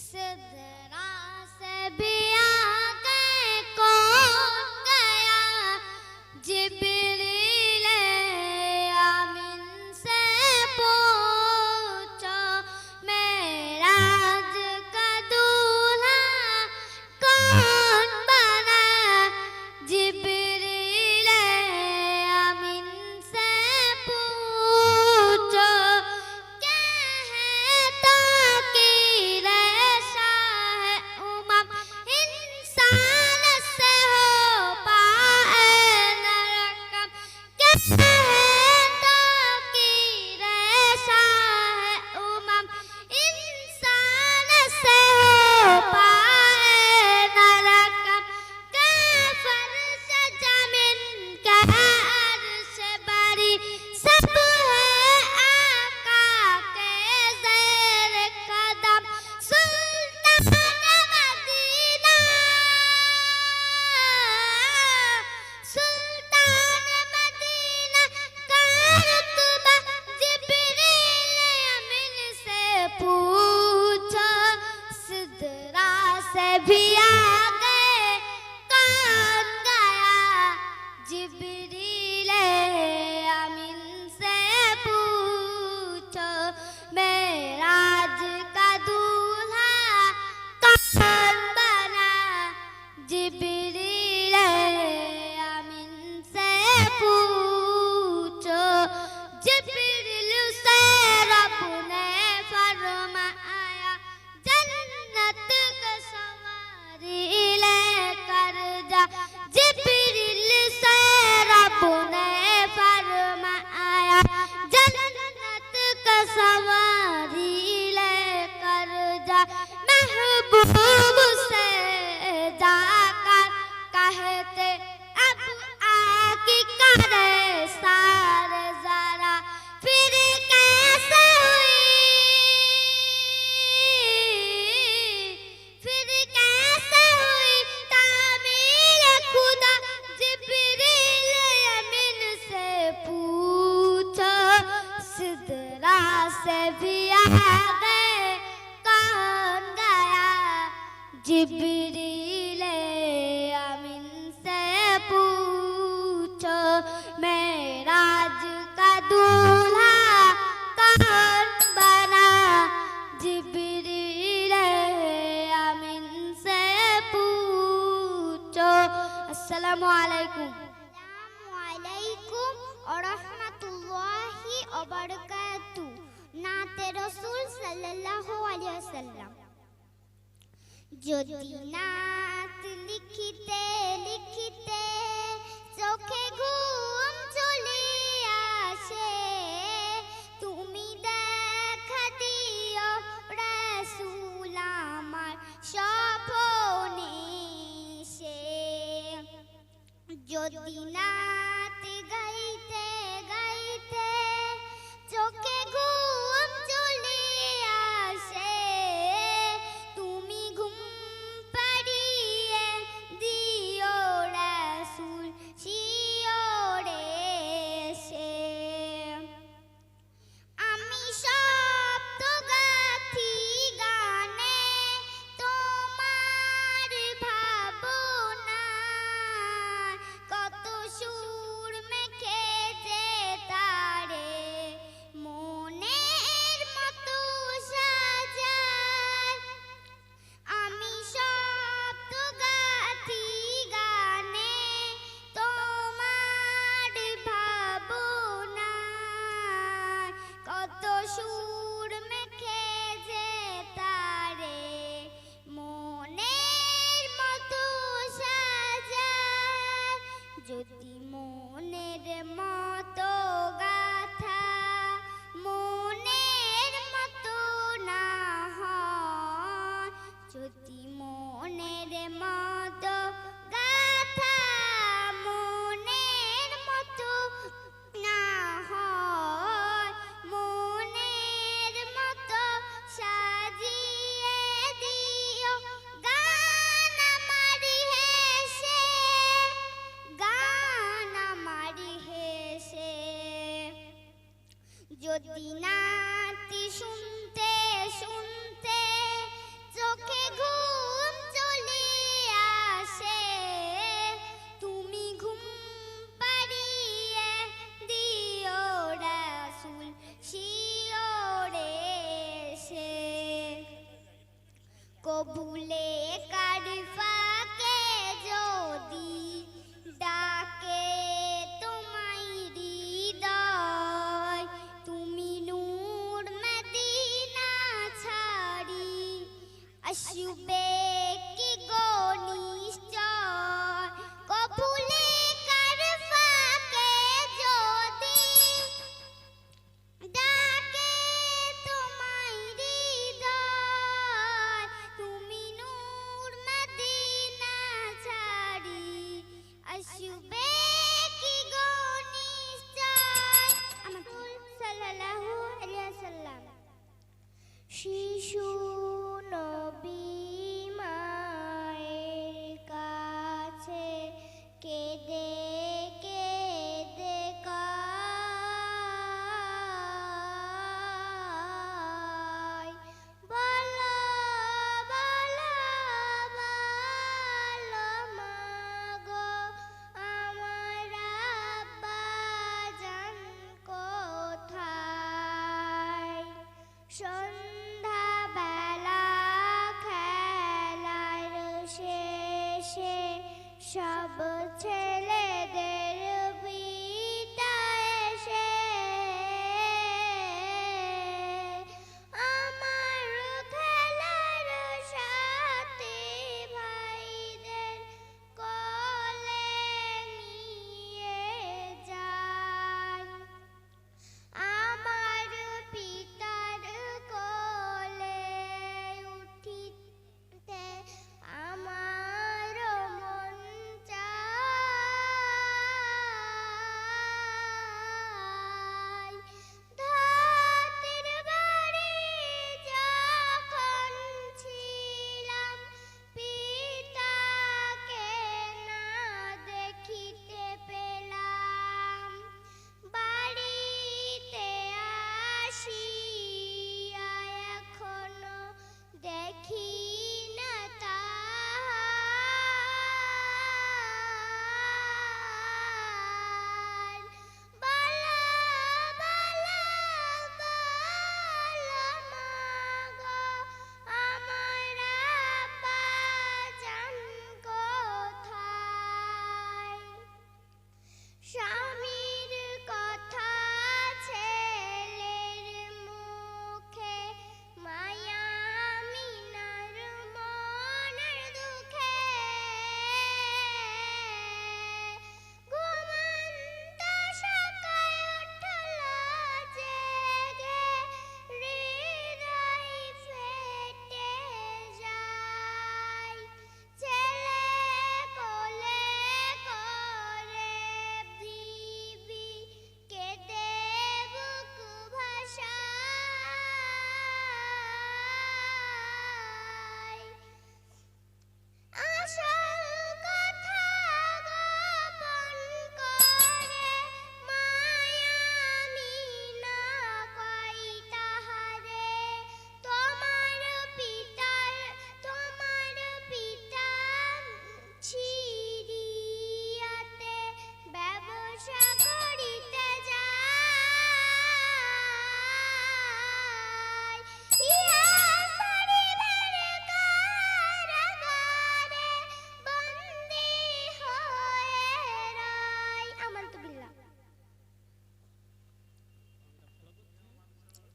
said that महबूब से जाकर कहते, अब आके करे सारे जरा, फिर कैसे हुई? फिर कैसे हुई तामीर खुदा, जिब्रील अमीन से पूछो, सिदरा से भी आ আসসালামু আলাইকুম। আসসালামু আলাইকুম ওয়া রাহমাতুল্লাহি ওয়া বারাকাতু। নাতে রাসূল সাল্লাল্লাহু আলাইহি ওয়াসাল্লাম। যদি নাত লিখিতে লিখিতে চোখে ঘুম 李娜 সব ছেড়ে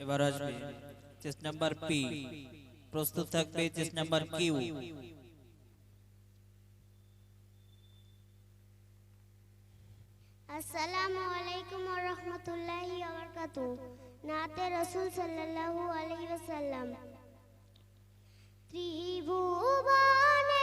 average B chess number P প্রস্তুত থাকবে চেস নাম্বার কিউ আসসালামু আলাইকুম ওয়া রাহমাতুল্লাহি ওয়া বারাকাতুহু নাতে রাসূল সাল্লাল্লাহু আলাইহি ওয়াসাল্লাম ত্রিভুবনে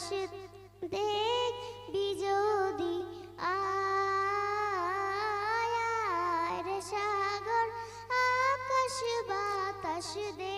আকাশ দেখ বিজোদি আয়ার সাগর আকাশ বাতাস দেখ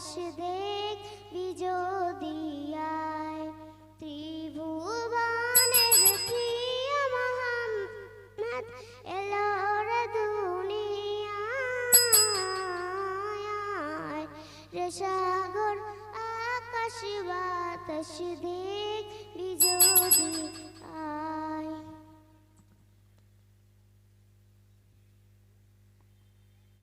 আকাশ দেখ বিজোদিয়ায় ত্রিভুবনের প্রিয় মোহাম্মদ এলোর দুনিয়ায়। রে সাগর আকাশ বাতাস দেখ বিজোদিয়ায়